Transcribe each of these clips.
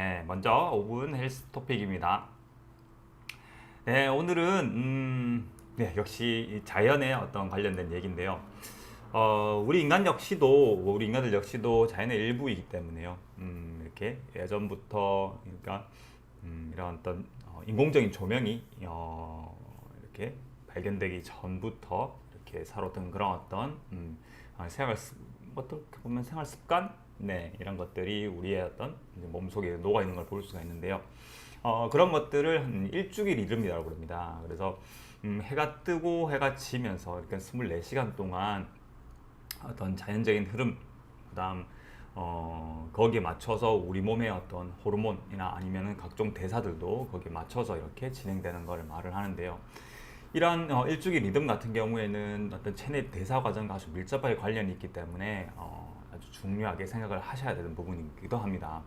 네, 먼저 5분 헬스 토픽입니다. 네, 오늘은 음, 네, 역시 이 자연의 어떤 관련된 얘기인데요. 어, 우리 인간 역시도 우리 인간들 역시도 자연의 일부이기 때문에요. 음, 이렇게 예전부터 그러니까 음, 이런 어떤 어, 인공적인 조명이 어, 이렇게 발견되기 전부터 이렇게 살았던 그런 어떤 음, 아, 생활 습- 어떻게 보면 생활 습관 네 이런 것들이 우리의 어떤 몸속에 녹아 있는 걸 볼 수가 있는데요. 어, 그런 것들을 한 일주일 이릅니다라고 그럽니다. 그래서 음, 해가 뜨고 해가 지면서 이렇게 24시간 동안 어떤 자연적인 흐름, 그다음 어, 거기에 맞춰서 우리 몸의 어떤 호르몬이나 아니면은 각종 대사들도 거기에 맞춰서 이렇게 진행되는 것을 말을 하는데요. 이러한 어, 일주기 리듬 같은 경우에는 어떤 체내 대사 과정과 아주 밀접하게 관련이 있기 때문에 어, 아주 중요하게 생각을 하셔야 되는 부분이기도 합니다.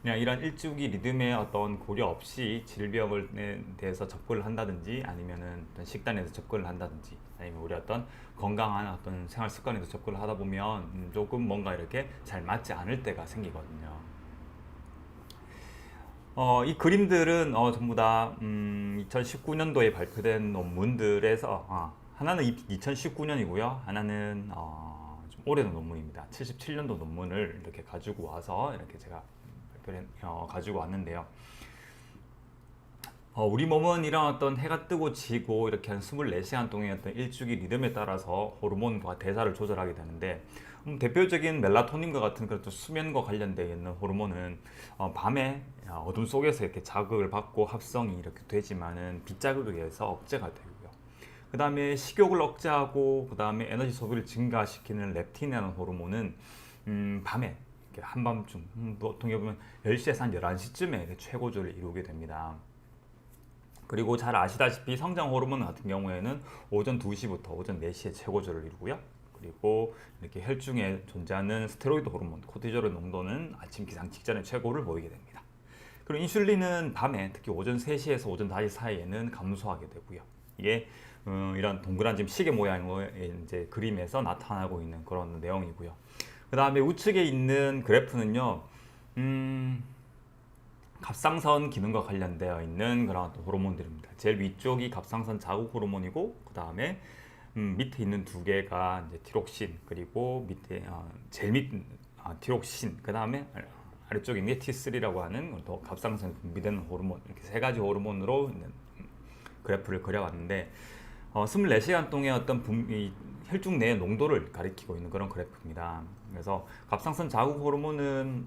그냥 이런 일주기 리듬의 어떤 고려 없이 질병에 대해서 접근을 한다든지 아니면은 어떤 식단에서 접근을 한다든지 아니면 우리 어떤 건강한 어떤 생활 습관에서 접근을 하다 보면 음, 조금 뭔가 이렇게 잘 맞지 않을 때가 생기거든요. 어, 이 그림들은 어, 전부 다 음, 2019년도에 발표된 논문들에서 아, 하나는 2019년이고요. 하나는 어, 좀 오래된 논문입니다. 77년도 논문을 이렇게 가지고 와서 이렇게 제가 발표를 어, 가지고 왔는데요. 어, 우리 몸은 이런 어떤 해가 뜨고 지고 이렇게 한 24시간 동안의 어떤 일주기 리듬에 따라서 호르몬과 대사를 조절하게 되는데 음, 대표적인 멜라토닌과 같은 그런 또 수면과 관련되어 있는 호르몬은 어, 밤에 어, 어둠 속에서 이렇게 자극을 받고 합성이 이렇게 되지만은 빛 자극에 의해서 억제가 되고요. 그 다음에 식욕을 억제하고 그 다음에 에너지 소비를 증가시키는 렙틴이라는 호르몬은 음, 밤에 한밤중 음, 보통 보면 10시에서 한 11시쯤에 최고조를 이루게 됩니다. 그리고 잘 아시다시피 성장 호르몬 같은 경우에는 오전 2시부터 오전 4시에 최고조를 이루고요. 그리고 이렇게 혈중에 존재하는 스테로이드 호르몬, 코티졸의 농도는 아침 기상 직전에 최고를 보이게 됩니다. 그리고 인슐린은 밤에 특히 오전 3시에서 오전 5시 사이에는 감소하게 되고요. 이게 음, 이런 동그란 지금 시계 모양의 이제 그림에서 나타나고 있는 그런 내용이고요. 그 다음에 우측에 있는 그래프는요, 음, 갑상선 기능과 관련되어 있는 그런 호르몬들입니다. 제일 위쪽이 갑상선 자극 호르몬이고 그 다음에 음, 밑에 있는 두 개가 이제 티록신 그리고 밑에 어, 제일 밑 아, 티록신 그 다음에 아래쪽에 있는 게 T3라고 하는 또 갑상선 분비되는 호르몬 이렇게 세 가지 호르몬으로 그래프를 그려왔는데 어, 24시간 동안 어떤 분, 이 혈중 내의 농도를 가리키고 있는 그런 그래프입니다. 그래서 갑상선 자극 호르몬은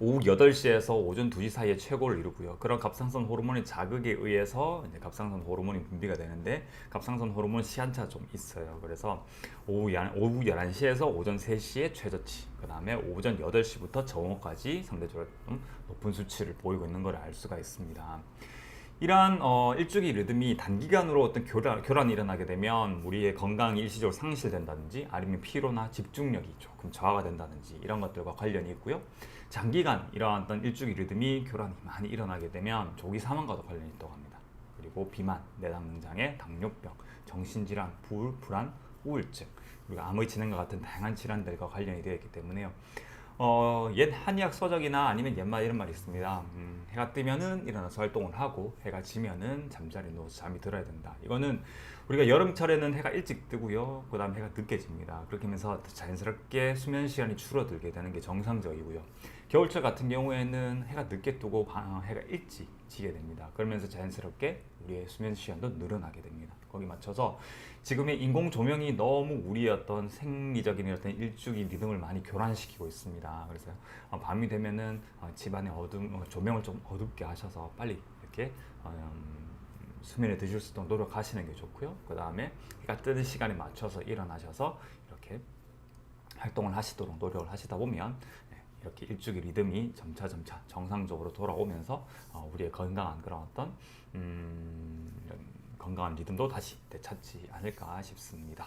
오후 8시에서 오전 2시 사이에 최고를 이루고요. 그런 갑상선 호르몬의 자극에 의해서 이제 갑상선 호르몬이 분비가 되는데 갑상선 호르몬 시한차가 좀 있어요. 그래서 오후, 야- 오후 11시에서 오전 3시에 최저치, 그 다음에 오전 8시부터 정오까지 상대적으로 좀 높은 수치를 보이고 있는 걸 알 수가 있습니다. 이러한 어, 일주기 리듬이 단기간으로 어떤 교란, 교란이 일어나게 되면 우리의 건강이 일시적으로 상실된다든지 아니면 피로나 집중력이 조금 저하가 된다든지 이런 것들과 관련이 있고요. 장기간 이러한 어떤 일주기 리듬이 교란이 많이 일어나게 되면 조기 사망과도 관련이 있다고 합니다. 그리고 비만, 내당장애, 당뇨병, 정신질환, 불, 불안, 우울증, 그리고 암의 진행과 같은 다양한 질환들과 관련이 되어 있기 때문에요. 어, 옛 한의학 서적이나 아니면 옛말 이런 말이 있습니다. 음, 해가 뜨면은 일어나서 활동을 하고 해가 지면은 잠자리 누워서 잠이 들어야 된다. 이거는 우리가 여름철에는 해가 일찍 뜨고요. 그다음 해가 늦게 집니다. 그렇게 하면서 자연스럽게 수면 시간이 줄어들게 되는 게 정상적이고요. 겨울철 같은 경우에는 해가 늦게 뜨고 바- 해가 일찍 지게 됩니다. 그러면서 자연스럽게 우리의 수면 시간도 늘어나게 됩니다. 거기 맞춰서 지금의 인공 조명이 너무 우리의 어떤 생리적인 어떤 일주기 리듬을 많이 교란시키고 있습니다. 그래서 어, 밤이 되면은 어, 집안의 어둠 어, 조명을 좀 어둡게 하셔서 빨리 이렇게 어, 음, 수면에 드실 수 있도록 노력하시는 게 좋고요. 그 다음에 해가 뜨는 시간에 맞춰서 일어나셔서 이렇게 활동을 하시도록 노력을 하시다 보면 네, 이렇게 일주기 리듬이 점차 점차 정상적으로 돌아오면서 어, 우리의 건강한 그런 어떤 음, 건강한 리듬도 다시 되찾지 않을까 싶습니다.